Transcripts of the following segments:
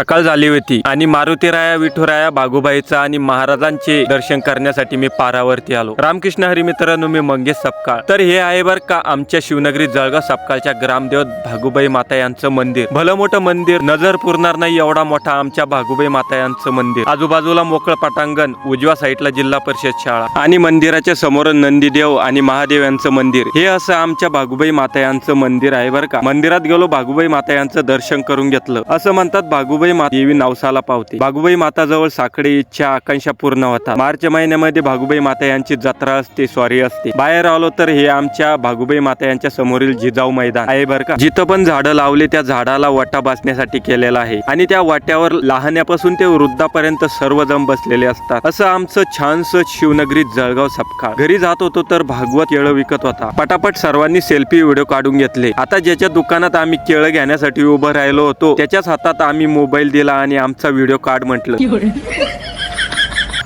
सकाळ झाली होती. आणि मारुतीराया विठुराया बागुबाईचा आणि महाराजांचे दर्शन करण्यासाठी मी पारावरती आलो. रामकृष्ण हरी मित्रांनो मी मंगेश सपकाळ. तर हे आहे बर का आमच्या शिवनगरी जळगाव सपकाळच्या ग्रामदेवत भागुबाई माता यांचं मंदिर. भलं मोठं मंदिर नजर पुरणार नाही एवढा मोठा आमच्या भागुबाई माता यांचं मंदिर. आजूबाजूला मोकळं पटांगण उजव्या साईडला जिल्हा परिषद शाळा आणि मंदिराच्या समोर नंदीदेव आणि महादेव यांचं मंदिर. हे असं आमच्या भागुबाई माता यांचं मंदिर आहे बरं का. मंदिरात गेलो भागुबाई माता यांचं दर्शन करून घेतलं. असं म्हणतात भागुबाई माता देवी नवसाला पावते. बागुबाई माताजवळ साखळी इच्छा आकांक्षा पूर्ण होतात. मार्च महिन्यामध्ये भागुबाई माता यांची जत्रा असते स्वारी असते. बाहेर आलो तर हे आमच्या भागुबाई माता यांच्या समोरील जिजाऊ मैदान आहे बरं का? जिथं पण झाडं लावले त्या झाडाला वटा बसण्यासाठी केलेला आहे. आणि त्या वाट्यावर लहान्यापासून ते वृद्धापर्यंत सर्वजण बसलेले असतात. असं आमचं छानस शिवनगरी जळगाव सपकाळ. घरी जात होतो तर भागवत केळं विकत होता. पटापट सर्वांनी सेल्फी व्हिडिओ काढून घेतले. आता ज्याच्या दुकानात आम्ही केळं घेण्यासाठी उभं राहिलो होतो त्याच्याच हातात आम्ही मोबाईल मोबाईल दिला आणि आमचा व्हिडिओ काढ म्हटलं.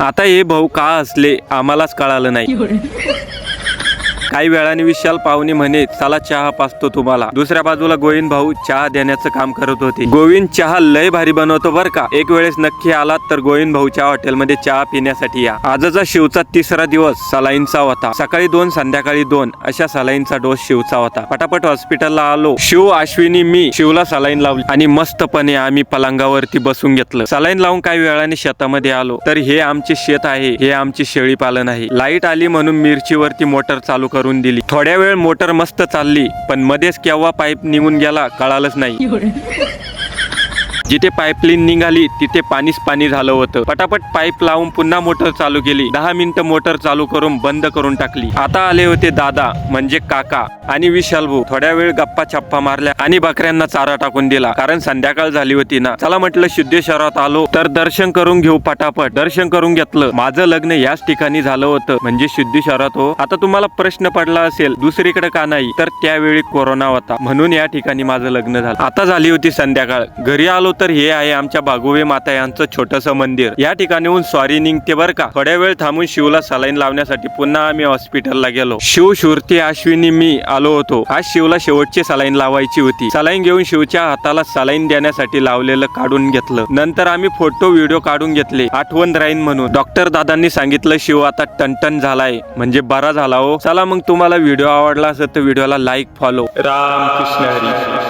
आता हे भाऊ का असले आम्हालाच कळालं नाही. काही वेळाने विशाल पाहुणे म्हणे चला चहा पाचतो तुम्हाला. दुसऱ्या बाजूला गोविंद भाऊ चहा देण्याचं काम करत होते. गोविंद चहा लय भारी बनवतो बर का. एक वेळेस नक्की आलात तर गोविंद भाऊच्या हॉटेलमध्ये चहा पिण्यासाठी या. आजचा शिवचा तिसरा दिवस सलाईनचा होता. सकाळी दोन संध्याकाळी दोन अशा सलाईनचा डोस शिवचा होता. पटापट हॉस्पिटलला आलो. शिव अश्विनी मी शिवला सलाईन लावली. आणि मस्तपणे आम्ही पलंगावरती बसून घेतलं. सलाईन लावून काही वेळाने शेतामध्ये आलो. तर हे आमचे शेत आहे. हे आमची शेळी पालन आहे. लाइट आली म्हणून मिरचीवरती मोटर चालू करून दिली. थोड्या वेळ मोटर मस्त चालली पण मध्येच केव्हा पाईप निघून गेला कळालंच नाही. जिथे पाईपलाईन निघाली तिथे पाणीच पाणी झालं होतं. पटापट पाईप लावून पुन्हा मोटर चालू केली. दहा मिनिटं मोटर चालू करून बंद करून टाकली. आता आले होते दादा म्हणजे काका आणि विशाल भाऊ. थोड्या वेळ गप्पा छप्पा मारल्या आणि बकऱ्यांना चारा टाकून दिला. कारण संध्याकाळ झाली होती ना. चला म्हटलं सिद्धेश्वरात आलो तर दर्शन करून घेऊ पटापट. दर्शन करून घेतलं. माझं लग्न याच ठिकाणी झालं होतं. म्हणजे सिद्धेश्वरात हो. आता तुम्हाला प्रश्न पडला असेल दुसरीकडे का नाही? तर त्यावेळी कोरोना होता. म्हणून या ठिकाणी माझं लग्न झालं. आता झाली होती संध्याकाळ. घरी आलो तर हे आहे आमच्या बागुवे माता यांचं छोटस मंदिर. या ठिकाणीहून स्वारी निघते बर का? थोड्या वेळ थांबून शिवला सलाईन लावण्यासाठी पुन्हा आम्ही हॉस्पिटलला गेलो. शिव शुरती अश्विनी मी आलो होतो. आज शिवला शेवटची सलाईन लावायची होती. सलाईन घेऊन शिवच्या हाताला सलाईन देण्यासाठी लावलेलं काढून घेतलं. नंतर आम्ही फोटो व्हिडिओ काढून घेतले. आठवण राहीन म्हणून. डॉक्टर दादांनी सांगितलं शिव आता टनटन झालाय. म्हणजे बरा झाला हो. चला मग तुम्हाला व्हिडिओ आवडला असेल तर व्हिडिओला लाईक फॉलो. राम कृष्ण हरी.